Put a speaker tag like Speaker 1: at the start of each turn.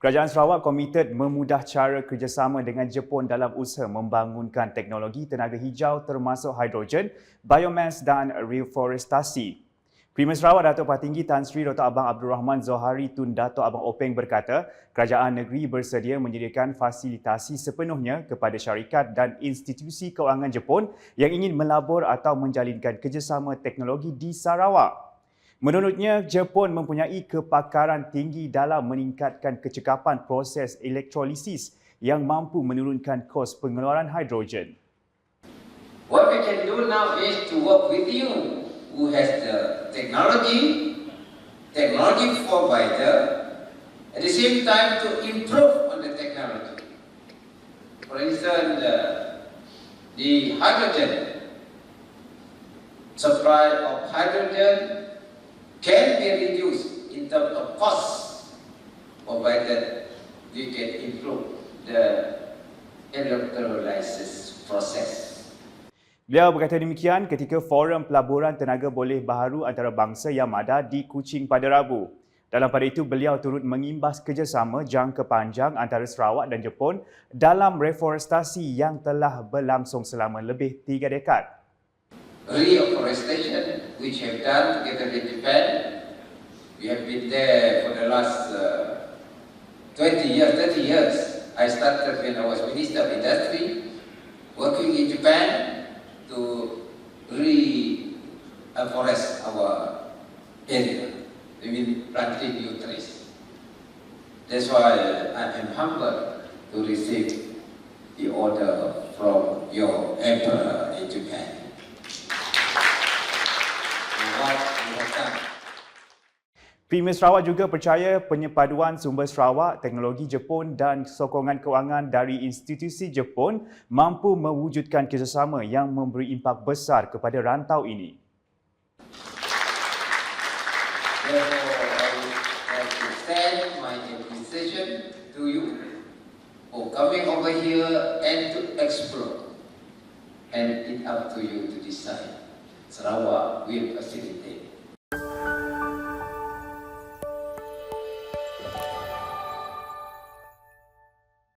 Speaker 1: Kerajaan Sarawak komited memudah cara kerjasama dengan Jepun dalam usaha membangunkan teknologi tenaga hijau termasuk hidrogen, biomass dan reforestasi. Primer Sarawak Datuk Patinggi Tan Sri Dr. Abang Abdul Rahman Zohari Tun Datuk Abang Openg berkata, kerajaan negeri bersedia menyediakan fasilitasi sepenuhnya kepada syarikat dan institusi kewangan Jepun yang ingin melabur atau menjalinkan kerjasama teknologi di Sarawak. Menurutnya, Jepun mempunyai kepakaran tinggi dalam meningkatkan kecekapan proses elektrolisis yang mampu menurunkan kos pengeluaran hidrogen.
Speaker 2: What we can do now is to work with you who has the technology, technology provider, at the same time to improve on the technology. For instance, uh, the hydrogen, supply of hydrogen can be reduced in terms of cost, provided we can improve the electrolysis process.
Speaker 1: Beliau berkata demikian ketika Forum Pelaburan Tenaga Boleh Baharu Antarabangsa Yamada di Kuching pada Rabu. Dalam pada itu, beliau turut mengimbas kerjasama jangka panjang antara Sarawak dan Jepun dalam reforestasi yang telah berlangsung selama lebih tiga dekad.
Speaker 2: Reforestation, which have done together with Japan, we have been there for the last uh, 20 years, 30 years. I started when I was Minister of Industry, working in Japan, to reforest our area. I mean, planting new trees. That's why I am humbled to receive the order from your emperor in Japan.
Speaker 1: Premier Sarawak juga percaya penyepaduan sumber Sarawak, teknologi Jepun dan sokongan kewangan dari institusi Jepun mampu mewujudkan kerjasama yang memberi impak besar kepada rantau ini.
Speaker 2: Sarawak will facilitate.